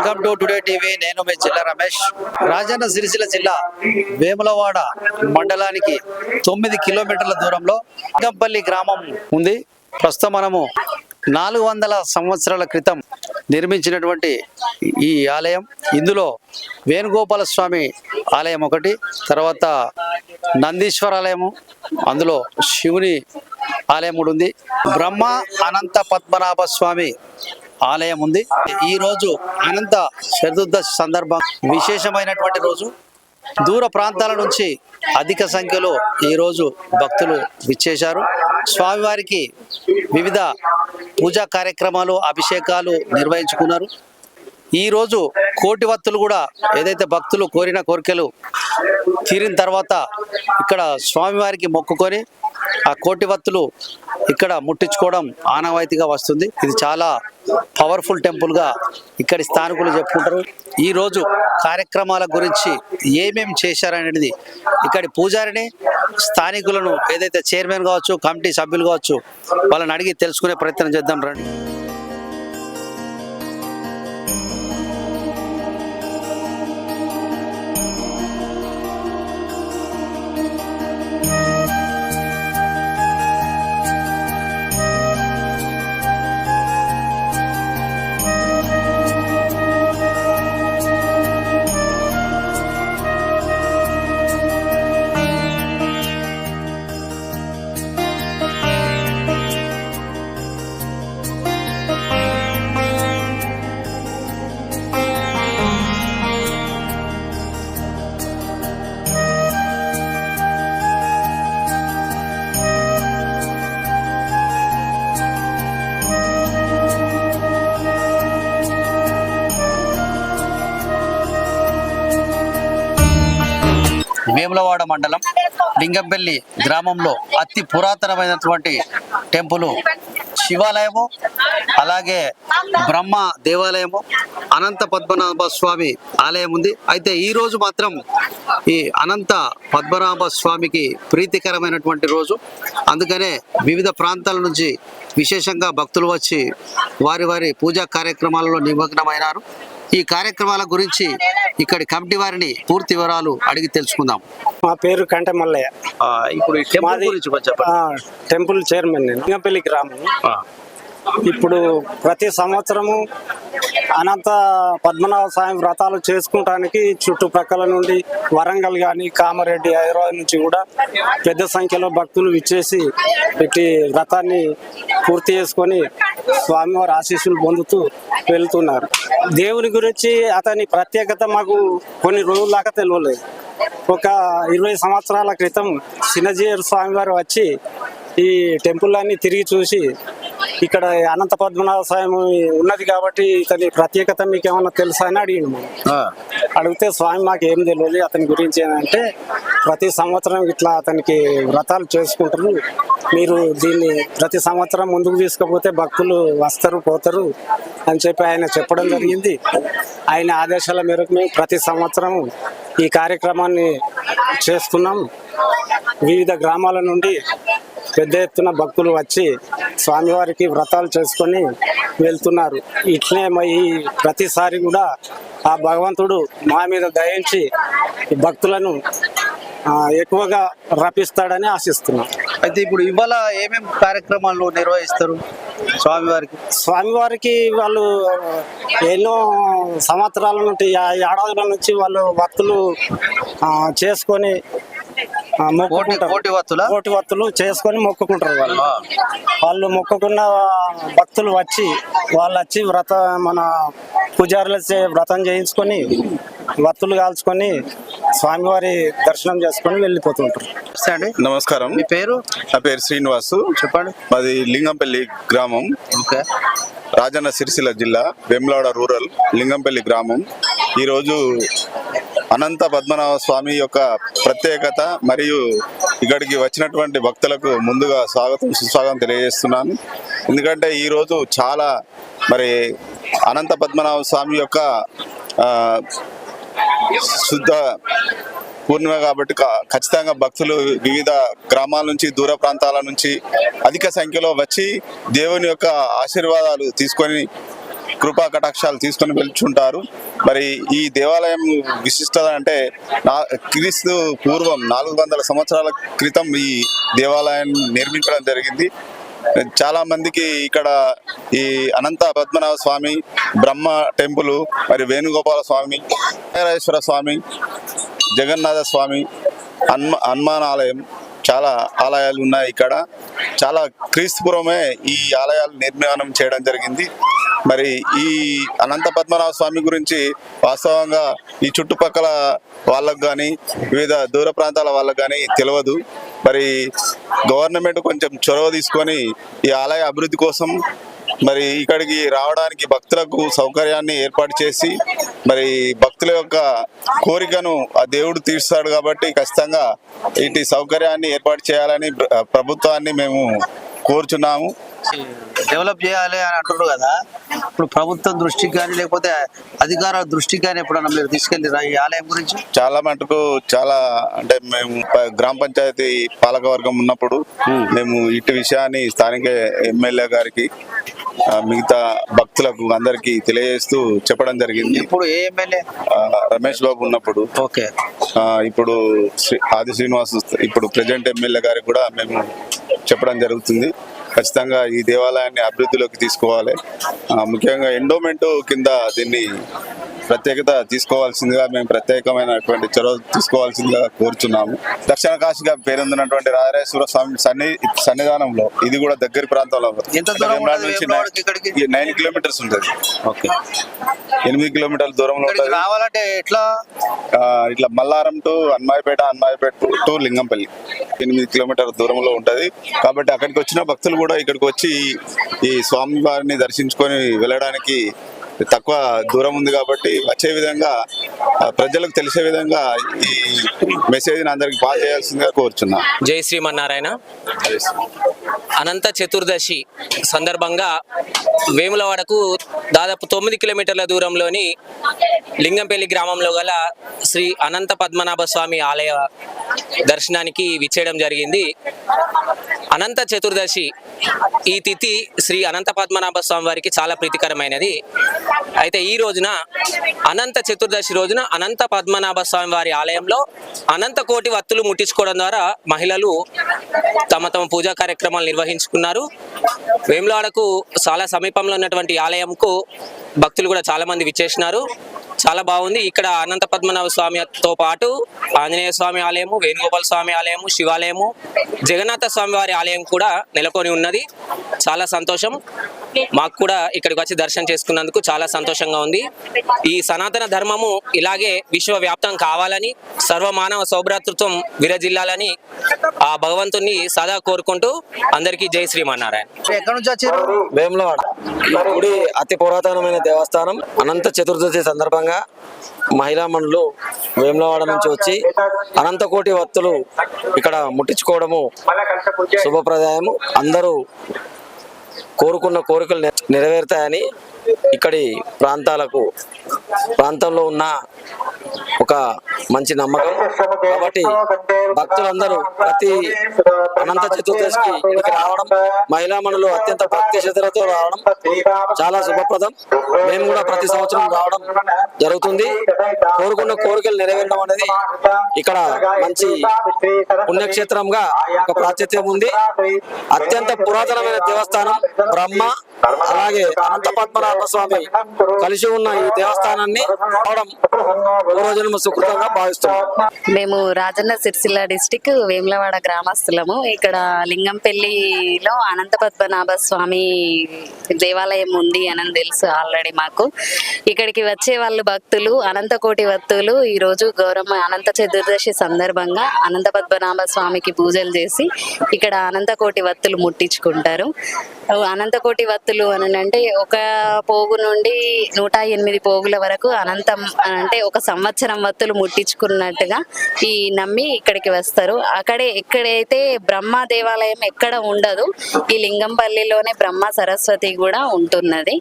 Welcome to today TV. నేను మీ జిల్లా రమేష్. రాజన్న సిరిసిల్ల జిల్లా వేములవాడ మండలానికి తొమ్మిది కిలోమీటర్ల దూరంలో ఇంకంపల్లి గ్రామం ఉంది. ప్రస్తుతం మనము నాలుగు వందల సంవత్సరాల క్రితం నిర్మించినటువంటి ఈ ఆలయం. ఇందులో వేణుగోపాల స్వామి ఆలయం ఒకటి తర్వాత నందీశ్వర ఆలయము అందులో శివుని ఆలయం కూడా ఉంది. బ్రహ్మ అనంత పద్మనాభ స్వామి ఆలయం ఉంది. ఈ రోజు అనంత చతుర్దశి సందర్భం విశేషమైనటువంటి రోజు. దూర ప్రాంతాల నుంచి అధిక సంఖ్యలో ఈరోజు భక్తులు విచ్చేశారు. స్వామివారికి వివిధ పూజా కార్యక్రమాలు అభిషేకాలు నిర్వహించుకున్నారు. ఈ రోజు కోటి వత్తులు కూడా ఏదైతే భక్తులు కోరిన కోరికలు తీరిన తర్వాత ఇక్కడ స్వామివారికి మొక్కుకొని ఆ కోటి వత్తులు ఇక్కడ ముట్టించుకోవడం ఆనవాయితీగా వస్తుంది. ఇది చాలా పవర్ఫుల్ టెంపుల్గా ఇక్కడి స్థానికులు చెప్పుకుంటారు. ఈ రోజు కార్యక్రమాల గురించి ఏమేమి చేశారనేది ఇక్కడి పూజారిని స్థానికులను ఏదైతే చైర్మన్ కావచ్చు కమిటీ సభ్యులు కావచ్చు వాళ్ళని అడిగి తెలుసుకునే ప్రయత్నం చేద్దాం రండి. వేములవాడ మండలం లింగంపల్లి గ్రామంలో అతి పురాతనమైనటువంటి టెంపుల్ శివాలయము అలాగే బ్రహ్మ దేవాలయము అనంత పద్మనాభ స్వామి ఆలయం ఉంది. అయితే ఈ రోజు మాత్రం ఈ అనంత పద్మనాభ స్వామికి ప్రీతికరమైనటువంటి రోజు. అందుకనే వివిధ ప్రాంతాల నుంచి విశేషంగా భక్తులు వచ్చి వారి వారి పూజా కార్యక్రమాలలో నిమగ్నమైనారు. ఈ కార్యక్రమాల గురించి ఇక్కడి కమిటీ వారిని పూర్తి వివరాలు అడిగి తెలుసుకుందాం. మా పేరు కంట మల్లయ్య ఇప్పుడు టెంపుల్ చైర్మన్ నేను. లింగంపల్లి గ్రామం. ఆ, ఇప్పుడు ప్రతి సంవత్సరము అనంత పద్మనాభ స్వామి వ్రతాలు చేసుకోవటానికి చుట్టుప్రక్కల నుండి వరంగల్ కానీ కామారెడ్డి హైదరాబాద్ నుంచి కూడా పెద్ద సంఖ్యలో భక్తులు విచ్చేసి ఇట్టి వ్రతాన్ని పూర్తి చేసుకొని స్వామివారి ఆశీస్సులు పొందుతూ వెళ్తున్నారు. దేవుని గురించి అతని ప్రత్యేకత మాకు కొన్ని రోజుల దాకా తెలియలేదు ఒక ఇరవై సంవత్సరాల క్రితం చిన్నజీయర్ స్వామివారు వచ్చి ఈ టెంపుల్ అన్ని తిరిగి చూసి ఇక్కడ అనంత పద్మనాభ స్వామి ఉన్నది కాబట్టి ఇతని ప్రత్యేకత మీకు ఏమన్నా తెలుసా అని అడిగిండు మనం ఆ, అడిగితే స్వామి మాకు ఏం తెలియదు అతని గురించి ఏంటంటే ప్రతి సంవత్సరం ఇట్లా అతనికి వ్రతాలు చేసుకుంటారు. మీరు దీన్ని ప్రతి సంవత్సరం ముందుకు తీసుకపోతే భక్తులు వస్తారు పోతారు అని చెప్పి ఆయన చెప్పడం జరిగింది. ఆయన ఆదేశాల మేరకు మేము ప్రతి సంవత్సరం ఈ కార్యక్రమాన్ని చేస్తున్నాం. వివిధ గ్రామాల నుండి పెద్ద ఎత్తున భక్తులు వచ్చి స్వామివారికి వ్రతాలు చేసుకొని వెళ్తున్నారు. ఇట్లే మ- ఈ ప్రతిసారి కూడా ఆ భగవంతుడు మా మీద దయించి భక్తులను ఎక్కువగా రపిస్తాడని ఆశిస్తున్నాం. అయితే ఇప్పుడు ఇవాళ ఏమేం కార్యక్రమాలు నిర్వహిస్తారు స్వామివారికి? స్వామివారికి వాళ్ళు ఎన్నో సంవత్సరాల నుండి ఏడాదుల నుంచి వాళ్ళు భక్తులు చేసుకొని కోటి వత్తుల? కోటి వత్తులు చేసుకొని మొక్కుకుంటారు వాళ్ళు. వాళ్ళు మొక్కుకున్న భక్తులు వచ్చి వాళ్ళు వచ్చి వ్రత మన పూజారుల చే- వ్రతం చేయించుకొని వత్తులు కాల్చుకొని స్వామివారి దర్శనం చేసుకొని వెళ్ళిపోతుంటారు నమస్కారం. మీ పేరు? నా పేరు శ్రీనివాసు. చెప్పండి. మాది లింగంపల్లి గ్రామం. ఓకే. రాజన్న సిరిసిల్ల జిల్లా వెమ్లాడ రూరల్ లింగంపల్లి గ్రామం. ఈరోజు అనంత పద్మనాభ స్వామి యొక్క ప్రత్యేకత మరియు ఇక్కడికి వచ్చినటువంటి భక్తులకు ముందుగా స్వాగతం సుస్వాగతం తెలియజేస్తున్నాను. ఎందుకంటే ఈరోజు చాలా మరి అనంత పద్మనాభ స్వామి యొక్క శుద్ధ పూర్ణిమ కాబట్టి ఖచ్చితంగా భక్తులు వివిధ గ్రామాల నుంచి దూర ప్రాంతాల నుంచి అధిక సంఖ్యలో వచ్చి దేవుని యొక్క ఆశీర్వాదాలు తీసుకొని కృపా కటాక్షాలు తీసుకొని వెళ్తుంటారు మరి ఈ దేవాలయం విశిష్టత అంటే క్రీస్తు పూర్వం నాలుగు వందల సంవత్సరాల క్రితం ఈ దేవాలయాన్ని నిర్మించడం జరిగింది. చాలా మందికి ఇక్కడ ఈ అనంత పద్మనాభ స్వామి బ్రహ్మ టెంపుల్ మరి వేణుగోపాల స్వామి వీరేశ్వర స్వామి జగన్నాథ స్వామి హన్మ హనుమాన్ ఆలయం చాలా ఆలయాలు ఉన్నాయి ఇక్కడ. చాలా క్రీస్తుపురమే ఈ ఆలయాలు నిర్మాణం చేయడం జరిగింది. మరి ఈ అనంత పద్మనాభ స్వామి గురించి వాస్తవంగా ఈ చుట్టుపక్కల వాళ్ళకు కానీ వివిధ దూర ప్రాంతాల వాళ్ళకు కానీ తెలియదు మరి గవర్నమెంట్ కొంచెం చొరవ తీసుకొని ఈ ఆలయ అభివృద్ధి కోసం మరి ఇక్కడికి రావడానికి భక్తులకు సౌకర్యాన్ని ఏర్పాటు చేసి మరి భక్తుల యొక్క కోరికను ఆ దేవుడు తీరుస్తాడు కాబట్టి ఖచ్చితంగా ఇటు సౌకర్యాన్ని ఏర్పాటు చేయాలని ప్రభుత్వాన్ని మేము కోరుచున్నాము. డెవలప్ చేయాలి అని అంటున్నారు కదా. ఇప్పుడు ప్రభుత్వం దృష్టికి కానీ లేకపోతే అధికారుల దృష్టికి కానీ ఎప్పుడన్నా మీరు తీసుకెళ్ళిరా ఈ ఆలయం గురించి? చాలా మటుకు చాలా అంటే మేము గ్రామ పంచాయతీ పాలక వర్గం ఉన్నప్పుడు మేము. ఇటు విషయాన్ని స్థానిక ఎమ్మెల్యే గారికి మిగతా భక్తులకు అందరికీ తెలియజేస్తూ చెప్పడం జరిగింది. ఇప్పుడు ఏ ఎమ్మెల్యే? రమేష్ బాబు ఉన్నప్పుడు. ఓకే. ఇప్పుడు ఆది శ్రీనివాస్ ఇప్పుడు ప్రజెంట్ ఎమ్మెల్యే గారికి కూడా మేము చెప్పడం జరుగుతుంది. ఖచ్చితంగా ఈ దేవాలయాన్ని అభివృద్ధిలోకి తీసుకోవాలి. ముఖ్యంగా ఎండోమెంట్ కింద దీన్ని ప్రత్యేకత తీసుకోవాల్సిందిగా మేము ప్రత్యేకమైనటువంటి చొరవ తీసుకోవాల్సిందిగా కోరుచున్నాము. దక్షిణ కాశీగా పేరొందినటువంటి రాజరాజేశ్వర స్వామి సన్ని సన్నిధానంలో ఇది కూడా దగ్గర ప్రాంతంలో ఇక్కడికి? నైన్ కిలోమీటర్స్ ఉంటుంది. ఓకే. ఎనిమిది కిలోమీటర్ల దూరంలో ఉంటుంది. రావాలంటే ఎట్లా? ఇట్లా మల్లారం టు అన్మాయపేట అన్మాయపేట టు లింగంపల్లి ఎనిమిది కిలోమీటర్ దూరంలో ఉంటది. కాబట్టి అక్కడికి వచ్చిన భక్తులు కూడా ఇక్కడికి వచ్చి ఈ స్వామి వారిని దర్శించుకొని వెళ్ళడానికి తక్కువ దూరం ఉంది కాబట్టి వచ్చే విధంగా ప్రజలకు తెలిసే విధంగా ఈ మెసేజ్ని అందరికి పాస్ చేయాల్సిందిగా కోరుచున్నా. జై శ్రీమన్నారాయణ. అనంత చతుర్దశి సందర్భంగా వేములవాడకు దాదాపు తొమ్మిది కిలోమీటర్ల దూరంలోని లింగంపల్లి గ్రామంలో గల శ్రీ అనంత పద్మనాభ స్వామి ఆలయ దర్శనానికి విచ్చేయడం జరిగింది. అనంత చతుర్దశి ఈ తిథి శ్రీ అనంత పద్మనాభ స్వామి వారికి చాలా ప్రీతికరమైనది. అయితే ఈ రోజున అనంత చతుర్దశి రోజున అనంత పద్మనాభ స్వామి వారి ఆలయంలో అనంత కోటి వత్తులు ముట్టించుకోవడం ద్వారా మహిళలు తమ తమ పూజా కార్యక్రమాలు నిర్వహించుకున్నారు. వేములాడకు చాలా సమీపంలో ఉన్నటువంటి ఆలయంకు భక్తులు కూడా చాలా మంది విచ్చేసినారు. చాలా బాగుంది. ఇక్కడ అనంత పద్మనాభ స్వామితో పాటు ఆంజనేయ స్వామి ఆలయము వేణుగోపాల స్వామి ఆలయము శివాలయము జగన్నాథ స్వామి వారి ఆలయం కూడా నెలకొని ఉన్నది. చాలా సంతోషం. మాకు కూడా ఇక్కడికి వచ్చి దర్శనం చేసుకున్నందుకు చాలా సంతోషంగా ఉంది. ఈ సనాతన ధర్మము ఇలాగే విశ్వవ్యాప్తం కావాలని సర్వమానవ సౌభ్రాతృత్వం విరజిల్లాలని ఆ భగవంతుని సదా కోరుకుంటూ అందరికీ జై శ్రీమన్నారాయణ. ఎక్కడి నుంచి వచ్చారు? వేములవాడ. ఈ గుడి అతి పురాతనమైన దేవస్థానం. అనంత చతుర్దశి సందర్భంగా మహిళా మనులు వేములవాడ నుంచి వచ్చి అనంతకోటి వత్తులు ఇక్కడ ముట్టించుకోవడము శుభప్రదాయము. అందరూ కోరుకున్న కోరికలు నెరవేరుతాయని ఇక్కడి ప్రాంతాలకు ప్రాంతంలో ఉన్న ఒక మంచి నమ్మకం. కాబట్టి భక్తులందరూ ప్రతి అనంత చతుర్దశికి ఇక్కడికి రావడం మహిళా మనులు అత్యంత భక్తి శ్రద్ధలతో రావడం చాలా శుభప్రదం. మేము కూడా ప్రతి సంవత్సరం రావడం జరుగుతుంది. కోరుకున్న కోరికలు నెరవేరడం అనేది ఇక్కడ మంచి పుణ్యక్షేత్రంగా ఒక ప్రాచుర్యం ఉంది. అత్యంత పురాతనమైన దేవస్థానం బ్రహ్మ అలాగే అనంత పద్మనాభ స్వామి కలిసి ఉన్న ఈ దేవస్థానాన్ని రావడం పూర్వజన్మ సుకృతంగా భావిస్తున్నాం. మేము రాజన్న సిరిసిల్ల డిస్టిక్ వేములవాడ గ్రామస్తులము ఇక్కడ లింగంపల్లిలో అనంత పద్మనాభ స్వామి దేవాలయం ఉంది అని తెలుసు ఆల్రెడీ మాకు. ఇక్కడికి వచ్చే వాళ్ళు భక్తులు అనంతకోటి భక్తులు ఈరోజు గౌరమ్మ అనంత చతుర్దశి సందర్భంగా అనంత పద్మనాభ స్వామికి పూజలు చేసి ఇక్కడ అనంతకోటి వత్తులు ముట్టించుకుంటారు. అనంతకోటి వత్తులు అని అంటే ఒక పోగు నుండి నూట ఎనిమిది పోగుల వరకు అనంతం అంటే ఒక సంవత్సరం వత్తులు ముట్టించుకున్నట్టుగా ఈ నమ్మి ఇక్కడికి వస్తారు. అక్కడే ఎక్కడైతే బ్రహ్మ దేవాలయం ఎక్కడ ఉండదు ఈ లింగంపల్లిలోనే బ్రహ్మ సరస్వతి కూడా ఉంటున్నది.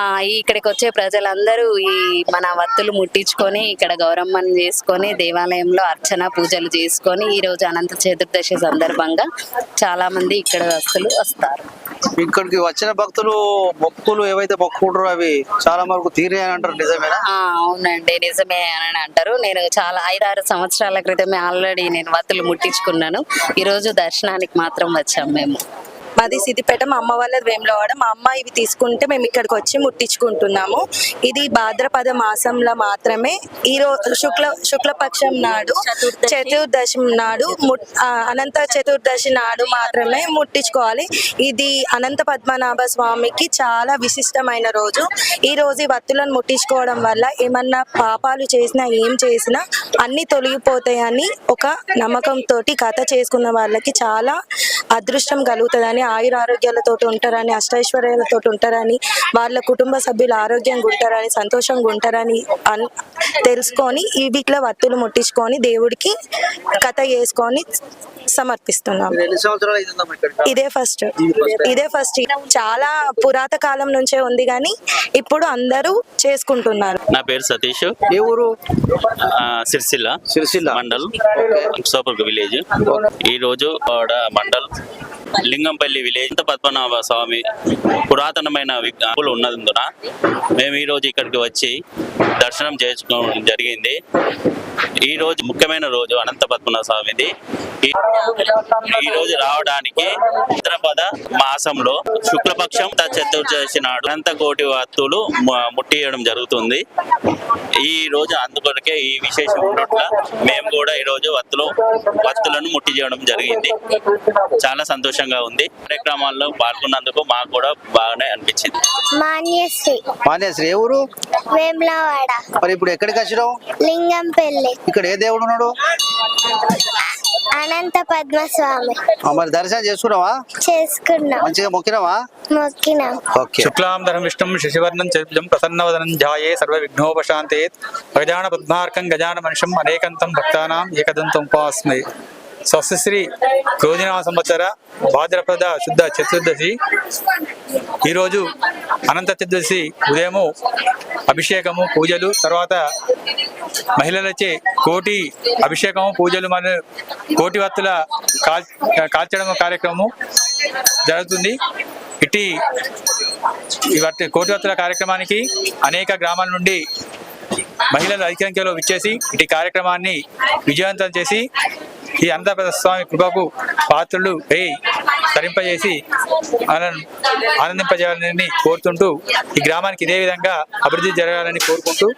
ఆ ఇక్కడికి వచ్చే ప్రజలందరూ ఈ మన వత్తులు ముట్టించుకొని ఇక్కడ గౌరమ్మని చేసుకొని దేవాలయంలో అర్చన పూజలు చేసుకొని ఈ రోజు అనంత చతుర్దశి సందర్భంగా చాలా మంది ఇక్కడ వస్తులు వస్తారు. ఇక్కడికి వచ్చిన భక్తులు భక్తులు ఏవైతే మొక్కుకుంటారో అవి చాలా వరకు తీరే అంటారు నిజమేనా? ఆ అవునండి నిజమే అని అంటారు. నేను చాలా ఐదారు సంవత్సరాల క్రితమే ఆల్రెడీ నేను వత్తులు ముట్టించుకున్నాను. ఈ రోజు దర్శనానికి మాత్రం వచ్చాం మేము. మాది సిద్దిపేట మా అమ్మ వాళ్ళది వేములవాడ. మా అమ్మ ఇవి తీసుకుంటే మేము ఇక్కడికి వచ్చి ముట్టించుకుంటున్నాము. ఇది భాద్రపద మాసంలో మాత్రమే. ఈ రోజు శుక్ల శుక్లపక్షం నాడు చతుర్దశి. నాడు అనంత చతుర్దశి నాడు మాత్రమే ముట్టించుకోవాలి. ఇది అనంత పద్మనాభ స్వామికి చాలా విశిష్టమైన రోజు. ఈ రోజు ఈ వత్తులను ముట్టించుకోవడం వల్ల ఏమన్నా పాపాలు చేసినా ఏం చేసినా అన్ని తొలగిపోతాయని ఒక నమ్మకంతో కథ చేసుకున్న వాళ్ళకి చాలా అదృష్టం కలుగుతుందని ఆయుర ఆరోగ్యాలతో ఉంటారని అష్టైశ్వర్యాలతో ఉంటారని వాళ్ళ కుటుంబ సభ్యులు ఆరోగ్యంగా ఉంటారని సంతోషంగా ఉంటారని అన్- తెలుసుకొని ఈ వీక్లో వత్తులు ముట్టించుకొని దేవుడికి కథ చేసుకొని సమర్పిస్తున్నాం. ఇదే ఫస్ట్. ఇదే ఫస్ట్. చాలా పురాత కాలం నుంచే ఉంది కానీ ఇప్పుడు అందరూ చేసుకుంటున్నారు. నా పేరు సతీష్. ఏ ఊరు? ఆ, సిరిసిల్ల సిరిసిల్ల. మండల్. సోపర్క విలేజ్. ఈ రోజు ఆడ మండల్ లింగంపల్లి విలేజ్ పద్మనాభ స్వామి పురాతనమైన విగ్రహాలు ఉన్నందున మేము ఈ రోజు ఇక్కడికి వచ్చి దర్శనం చేసుకోవడం జరిగింది. ఈ రోజు ముఖ్యమైన రోజు అనంత పద్మనాభ స్వామిది. ఈ- రోజు రావడానికి హైదరాబాద్ మాసంలో శుక్లపక్షం చతుర్దశి నాడు అనంత కోటి వత్తులు ముట్టియడం జరుగుతుంది. ఈ రోజు అందుకొరకే ఈ విశేషం ఉన్నట్ల మేము కూడా ఈ రోజు వత్తులు వత్తులను ముట్టి చేయడం జరిగింది. చాలా సంతోషం. సంతోషంగా ఉంది. కార్యక్రమాల్లో పాల్గొన్నందుకు మాకు కూడా బాగానే అనిపించింది. మాన్యశ్రీ. మాన్యశ్రీ ఊరు? వేములవాడ. మరి ఇప్పుడు ఎక్కడికి వచ్చినావు? లింగంపల్లి. ఇక్కడ ఏ దేవుడు ఉన్నాడు? అనంత పద్మస్వామి. మరి దర్శనం చేసుకున్నావా? చేసుకున్నాం. మంచిగా మొక్కినావా? మొక్కినాం. ఓకే. శుక్లాం ధరం విష్ణుం శశివర్ణం చతుర్భుజం ప్రసన్నవదనం ధ్యాయే సర్వ విఘ్నోపశాంతేత్ గజాన పద్మార్కం గజాన మనిషం అనేకంతం భక్తానాం ఏకదంతం ఉపాస్మే. స్వస్తిశ్రీ శ్రీ సంవత్సర భాద్రపద శుద్ధ చతుర్దశి. ఈరోజు అనంత చతుర్దశి ఉదయము అభిషేకము పూజలు తర్వాత మహిళలచే కోటి అభిషేకము పూజలు మరియు కోటి వత్తుల కాల్ కాల్చడం కార్యక్రమము జరుగుతుంది. ఇట్టి ఇవట్టి కోటి వత్తుల కార్యక్రమానికి అనేక గ్రామాల నుండి మహిళలు అధిక సంఖ్యలో విచ్చేసి ఇటు కార్యక్రమాన్ని విజయవంతం చేసి ఈ ఆంధ్రప్రదేశ్ స్వామి కృపకు పాత్రలు వేయి తరింపజేసి ఆనందింపజేయాలని కోరుతుంటూ ఈ గ్రామానికి ఇదే విధంగా అభివృద్ధి జరగాలని కోరుకుంటూ